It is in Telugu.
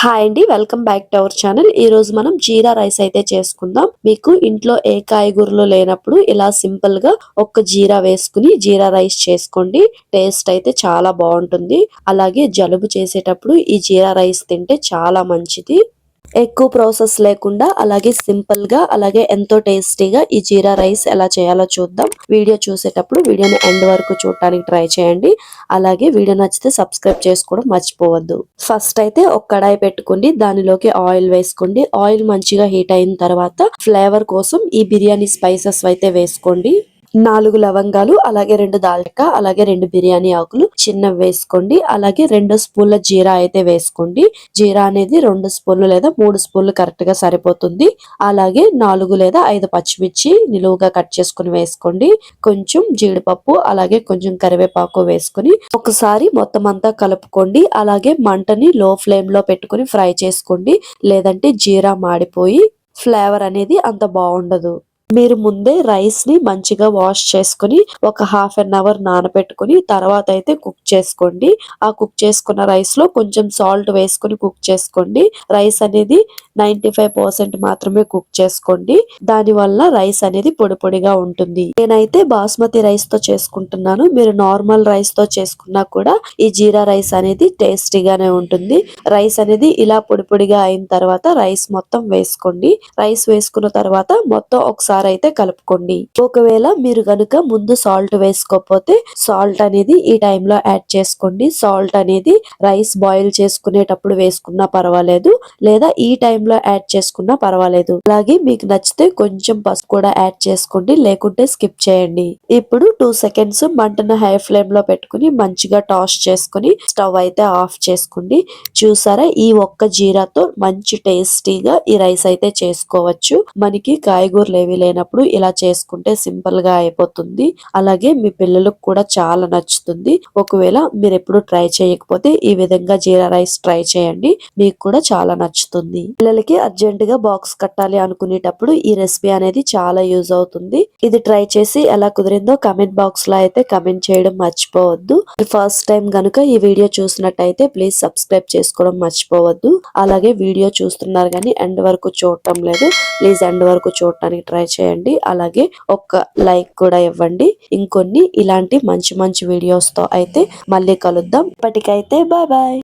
హాయ్ అండి welcome back to our channel. ఈ రోజు మనం జీరా రైస్ అయితే చేసుకుందాం. మీకు ఇంట్లో ఏ కాయగూరలు లేనప్పుడు ఇలా సింపుల్గా ఒక్క జీరా వేసుకుని జీరా రైస్ చేసుకోండి. టేస్ట్ అయితే చాలా బాగుంటుంది. అలాగే జలుబు చేసేటప్పుడు ఈ జీరా రైస్ తింటే చాలా మంచిది. ఎక్కువ ప్రాసెస్ లేకుండా అలాగే సింపుల్గా అలాగే ఎంతో టేస్టీగా ఈ జీరా రైస్ ఎలా చేయాలో చూద్దాం. వీడియో చూసేటప్పుడు వీడియోని ఎండ్ వరకు చూడటానికి ట్రై చేయండి. అలాగే వీడియో నచ్చితే సబ్స్క్రైబ్ చేసుకోవడం మర్చిపోవద్దు. ఫస్ట్ అయితే ఒక కడాయి పెట్టుకోండి దానిలోకి ఆయిల్ వేసుకోండి. ఆయిల్ మంచిగా హీట్ అయిన తర్వాత ఫ్లేవర్ కోసం ఈ బిర్యానీ స్పైసెస్ అయితే వేసుకోండి. నాలుగు లవంగాలు అలాగే రెండు దాల్చక్క అలాగే రెండు బిర్యానీ ఆకులు చిన్నవి వేసుకోండి. అలాగే రెండు స్పూన్ల జీరా అయితే వేసుకోండి. జీరా అనేది రెండు స్పూన్లు లేదా మూడు స్పూన్లు కరెక్ట్గా సరిపోతుంది. అలాగే నాలుగు లేదా ఐదు పచ్చిమిర్చి నిలువుగా కట్ చేసుకుని వేసుకోండి. కొంచెం జీడిపప్పు అలాగే కొంచెం కరివేపాకు వేసుకుని ఒకసారి మొత్తం అంతా కలుపుకోండి. అలాగే మంటని లో ఫ్లేమ్లో పెట్టుకుని ఫ్రై చేసుకోండి. లేదంటే జీరా మాడిపోయి ఫ్లేవర్ అనేది అంత బాగుండదు. మీరు ముందే రైస్ని మంచిగా వాష్ చేసుకుని ఒక హాఫ్ అన్ అవర్ నానబెట్టుకుని తర్వాత అయితే కుక్ చేసుకోండి. ఆ కుక్ చేసుకున్న రైస్లో కొంచెం సాల్ట్ వేసుకుని కుక్ చేసుకోండి. రైస్ అనేది నైన్టీ ఫైవ్ పర్సెంట్ మాత్రమే కుక్ చేసుకోండి. దాని వల్ల రైస్ అనేది పొడి పొడిగా ఉంటుంది. నేనైతే బాస్మతి రైస్తో చేసుకుంటున్నాను. మీరు నార్మల్ రైస్తో చేసుకున్నా కూడా ఈ జీరా రైస్ అనేది టేస్టీగానే ఉంటుంది. రైస్ అనేది ఇలా పొడి పొడిగా అయిన తర్వాత రైస్ మొత్తం వేసుకోండి. రైస్ వేసుకున్న తర్వాత మొత్తం ఒకసారి అయితే కలుపుకోండి. ఒకవేళ మీరు గనుక ముందు సాల్ట్ వేసుకోకపోతే సాల్ట్ అనేది ఈ టైంలో యాడ్ చేసుకోండి. సాల్ట్ అనేది రైస్ బాయిల్ చేసుకునేటప్పుడు వేసుకున్నా పర్వాలేదు లేదా ఈ టైంలో యాడ్ చేసుకున్నా పర్వాలేదు. అలాగే మీకు నచ్చితే కొంచెం పసుపు కూడా యాడ్ చేసుకోండి లేకుంటే స్కిప్ చేయండి. ఇప్పుడు టూ సెకండ్స్ మంటను హై ఫ్లేమ్లో పెట్టుకుని మంచిగా టాస్ చేసుకుని స్టవ్ అయితే ఆఫ్ చేసుకోండి. చూసారా? ఈ ఒక్క జీరాతో మంచి టేస్టీగా ఈ రైస్ అయితే చేసుకోవచ్చు. మనకి కాయగూరలు ఏవి లేనప్పుడు ఇలా చేసుకుంటే సింపుల్గా అయిపోతుంది. అలాగే మీ పిల్లలకు కూడా చాలా నచ్చుతుంది. ఒకవేళ మీరు ఎప్పుడు ట్రై చేయకపోతే ఈ విధంగా జీరా రైస్ ట్రై చేయండి. మీకు కూడా చాలా నచ్చుతుంది. పిల్లలకి అర్జెంట్గా బాక్స్ కట్టాలి అనుకునేటప్పుడు ఈ రెసిపీ అనేది చాలా యూజ్ అవుతుంది. ఇది ట్రై చేసి ఎలా కుదిరిందో కమెంట్ బాక్స్లో అయితే కమెంట్ చేయడం మర్చిపోవద్దు. ఫస్ట్ టైం గనుక ఈ వీడియో చూసినట్టయితే ప్లీజ్ సబ్స్క్రైబ్ చేసుకోవడం మర్చిపోవద్దు. అలాగే వీడియో చూస్తున్నారు కానీ ఎండ్ వరకు చూడటం లేదు. ప్లీజ్ ఎండ్ వరకు చూడటానికి ట్రై చేయండి. అలాగే ఒక లైక్ కూడా ఇవ్వండి. ఇంకొన్ని ఇలాంటి మంచి మంచి వీడియోస్తో అయితే మళ్ళీ కలుద్దాం. ఇప్పటికైతే బాయ్ బాయ్